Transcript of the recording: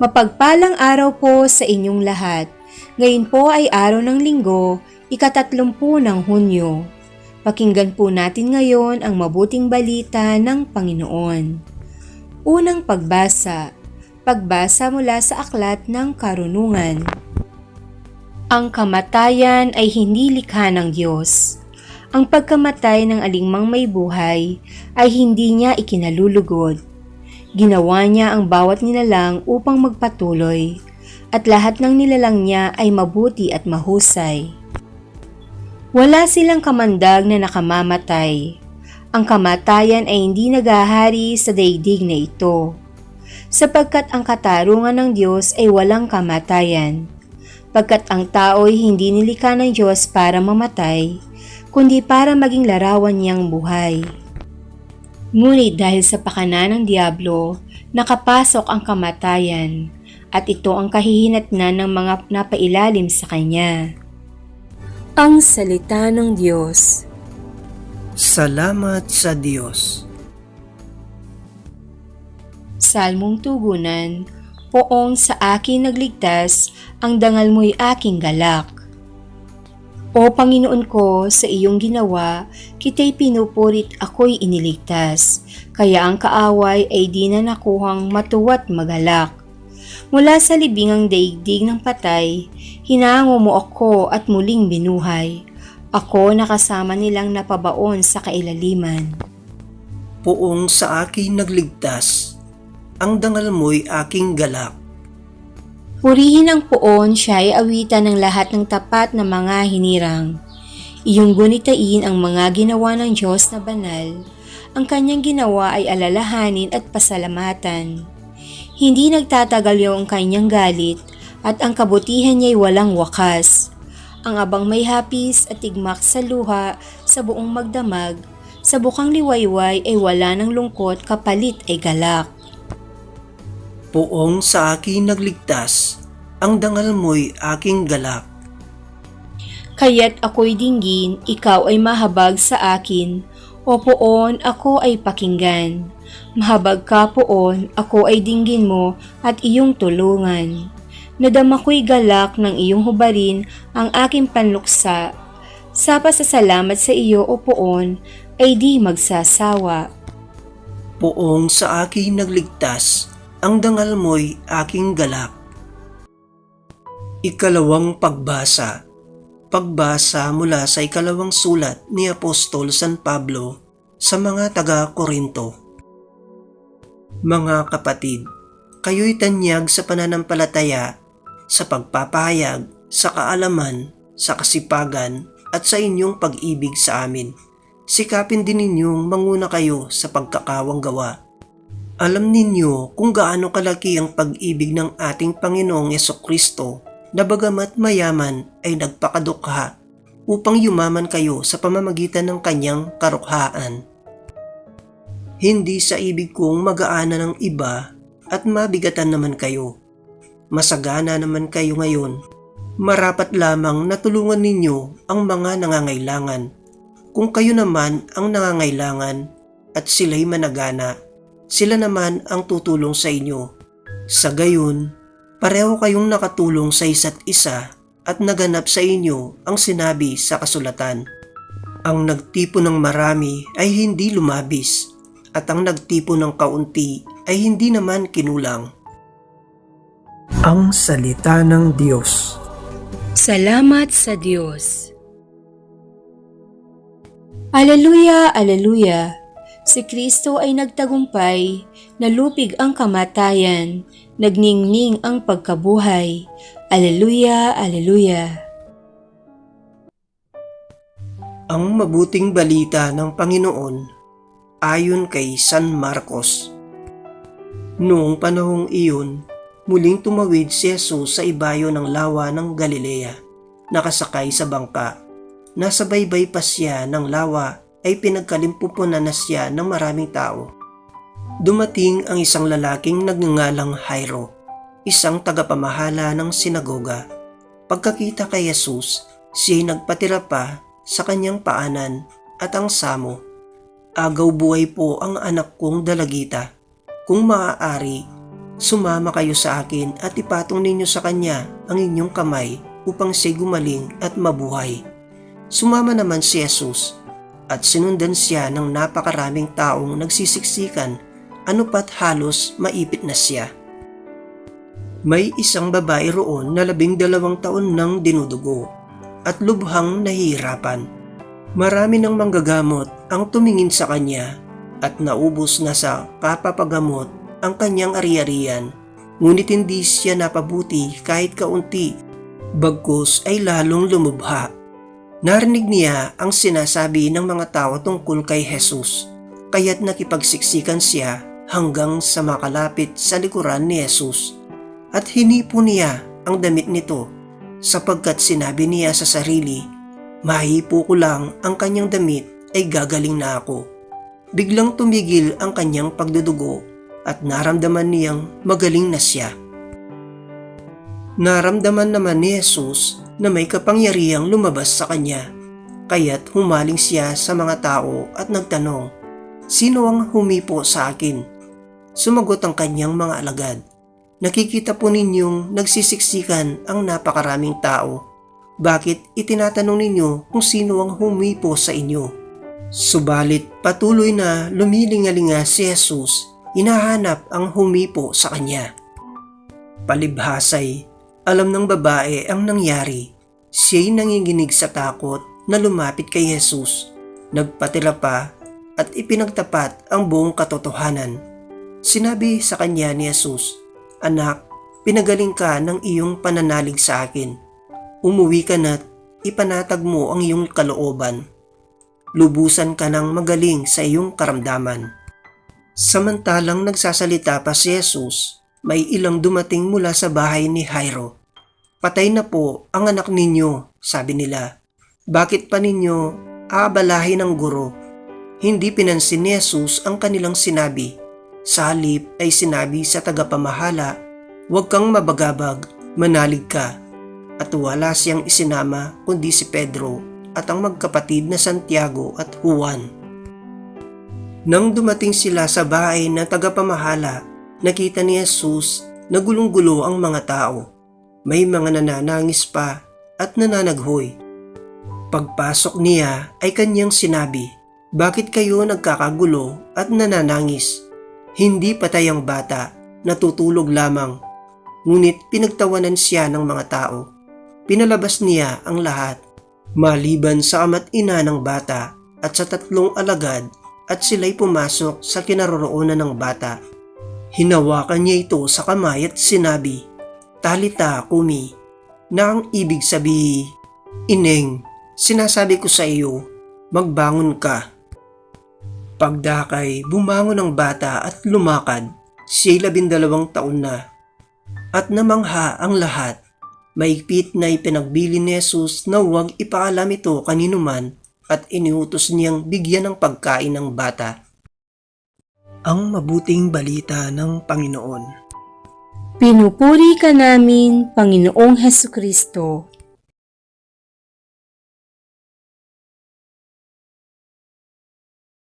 Mapagpalang araw po sa inyong lahat. Ngayon po ay araw ng linggo, ikatatlumpu ng Hunyo. Pakinggan po natin ngayon ang mabuting balita ng Panginoon. Unang pagbasa. Pagbasa mula sa aklat ng karunungan. Ang kamatayan ay hindi likha ng Diyos. Ang pagkamatay ng alingmang may buhay ay hindi niya ikinalulugod. Ginawa niya ang bawat nilalang upang magpatuloy, at lahat ng nilalang niya ay mabuti at mahusay. Wala silang kamandag na nakamamatay. Ang kamatayan ay hindi nagahari sa daigdig na ito, sapagkat ang katarungan ng Diyos ay walang kamatayan. Pagkat ang tao ay hindi nilikha ng Diyos para mamatay, kundi para maging larawan niyang buhay. Ngunit dahil sa pakana ng Diablo, nakapasok ang kamatayan at ito ang kahihinatnan ng mga napailalim sa kanya. Ang Salita ng Diyos Salamat sa Diyos. Salmong Tugunan Poong sa akin nagligtas, ang dangal mo'y aking galak. O Panginoon ko, sa iyong ginawa, kita'y pinupurit ako'y iniligtas, kaya ang kaaway ay di na nakuhang matuwat magalak. Mula sa libingang daigdig ng patay, hinango mo ako at muling binuhay. Ako nakasama nilang napabaon sa kailaliman. Poong sa akin nagligtas, ang dangal mo'y aking galak. Purihin ang poon, siya ay awitan ng lahat ng tapat na mga hinirang. Iyong gunitain ang mga ginawa ng Diyos na banal. Ang kanyang ginawa ay alalahanin at pasalamatan. Hindi nagtatagal yung kanyang galit at ang kabutihan niya'y walang wakas. Ang abang may hapis at tigmak sa luha sa buong magdamag, sa bukang liwayway ay wala ng lungkot kapalit ay galak. Poong sa akin nagligtas, ang dangal mo'y aking galak. Kaya't ako'y dinggin, ikaw ay mahabag sa akin. O poon, ako ay pakinggan. Mahabag ka poon, ako ay dinggin mo at iyong tulungan. Nadama ko'y galak ng iyong hubarin ang aking panluksa. Sa pasasalamat sa iyo o poon, ay di magsasawa. Poong sa akin nagligtas, ang dangal mo'y aking galak. Ikalawang pagbasa Pagbasa mula sa ikalawang sulat ni Apostol San Pablo sa mga taga-Korinto. Mga kapatid, kayo'y tanyag sa pananampalataya, sa pagpapahayag, sa kaalaman, sa kasipagan, at sa inyong pag-ibig sa amin. Sikapin din ninyong manguna kayo sa pagkakawang gawa. Alam ninyo kung gaano kalaki ang pag-ibig ng ating Panginoong Yeso Kristo na bagamat mayaman ay nagpakadukha upang yumaman kayo sa pamamagitan ng kanyang karukhaan. Hindi sa ibig kong magaana ng iba at mabigatan naman kayo. Masagana naman kayo ngayon. Marapat lamang na tulungan ninyo ang mga nangangailangan. Kung kayo naman ang nangangailangan at sila'y managana, sila naman ang tutulong sa inyo. Sa gayon, pareho kayong nakatulong sa isa't isa at naganap sa inyo ang sinabi sa kasulatan. Ang nagtipo ng marami ay hindi lumabis at ang nagtipo ng kaunti ay hindi naman kinulang. Ang Salita ng Diyos Salamat sa Diyos. Aleluya, aleluya. Si Kristo ay nagtagumpay, nalupig ang kamatayan, nagningning ang pagkabuhay. Aleluya, aleluya. Ang mabuting balita ng Panginoon ayon kay San Marcos. Noong panahong iyon, muling tumawid si Jesus sa ibayo ng lawa ng Galilea, nakasakay sa bangka. Nasa baybay pa siya ng lawa ay pinagkalimpupunan na siya ng maraming tao. Dumating ang isang lalaking nagngangalang Jairo, isang tagapamahala ng sinagoga. Pagkakita kay Jesus, siya'y nagpatira pa sa kanyang paanan at ang samo. Agaw buhay po ang anak kong dalagita. Kung maaari, Sumama kayo sa akin at ipatong ninyo sa kanya ang inyong kamay upang siya gumaling at mabuhay. Sumama naman si Jesus at sinundan siya ng napakaraming taong nagsisiksikan anupat halos maipit na siya. May isang babae roon na labing dalawang taon nang dinudugo at lubhang nahihirapan. Marami ng manggagamot ang tumingin sa kanya at naubos na sa kapapagamot ang kanyang ari-arian. Ngunit hindi siya napabuti kahit kaunti, bagkus ay lalong lumubha. Narinig niya ang sinasabi ng mga tao tungkol kay Jesus, kaya't nakipagsiksikan siya hanggang sa makalapit sa likuran ni Jesus. At hinipo niya ang damit nito sapagkat sinabi niya sa sarili, mahipo ko lang ang kanyang damit ay gagaling na ako. Biglang tumigil ang kanyang pagdudugo at naramdaman niyang magaling na siya. Naramdaman naman ni Jesus na may kapangyarihang lumabas sa kanya. Kaya't humaling siya sa mga tao at nagtanong, Sino ang humipo sa akin? Sumagot ang kanyang mga alagad. Nakikita po ninyong nagsisiksikan ang napakaraming tao. Bakit itinatanong ninyo kung sino ang humipo sa inyo? Subalit patuloy na lumilingalinga si Jesus, hinahanap ang humipo sa kanya. Palibhasay, alam ng babae ang nangyari. Siya'y nanginginig sa takot na lumapit kay Jesus. Nagpatira pa at ipinagtapat ang buong katotohanan. Sinabi sa kanya ni Jesus, Anak, pinagaling ka ng iyong pananalig sa akin. Umuwi ka na't ipanatag mo ang iyong kalooban. Lubusan ka ng magaling sa iyong karamdaman. Samantalang nagsasalita pa si Jesus, may ilang dumating mula sa bahay ni Jairo. Patay na po ang anak ninyo, sabi nila. Bakit pa ninyo aabalahin ng guro? Hindi pinansin ni Jesus ang kanilang sinabi. Sa halip ay sinabi sa tagapamahala, Huwag kang mabagabag, manalig ka. At wala siyang isinama kundi si Pedro at ang magkapatid na Santiago at Juan. Nang dumating sila sa bahay na tagapamahala, nakita ni Jesus na gulong-gulo ang mga tao. May mga nananangis pa at nananaghoy. Pagpasok niya ay kanyang sinabi, Bakit kayo nagkakagulo at nananangis? Hindi patay ang bata, natutulog lamang. Ngunit pinagtawanan siya ng mga tao. Pinalabas niya ang lahat, maliban sa ama't ina ng bata at sa tatlong alagad at sila'y pumasok sa kinaroroonan ng bata. Hinawakan niya ito sa kamay at sinabi, Talita kumi, na ang ibig sabihin, Ineng, sinasabi ko sa iyo, magbangon ka. Pagdakay, bumangon ang bata at lumakad. Siya'y labindalawang taon na. At namangha ang lahat. Maigpit na ipinagbili ni Jesus na huwag ipaalam ito kanino man at iniutos niyang bigyan ng pagkain ng bata. Ang mabuting balita ng Panginoon. Pinupuri ka namin, Panginoong Heso Kristo.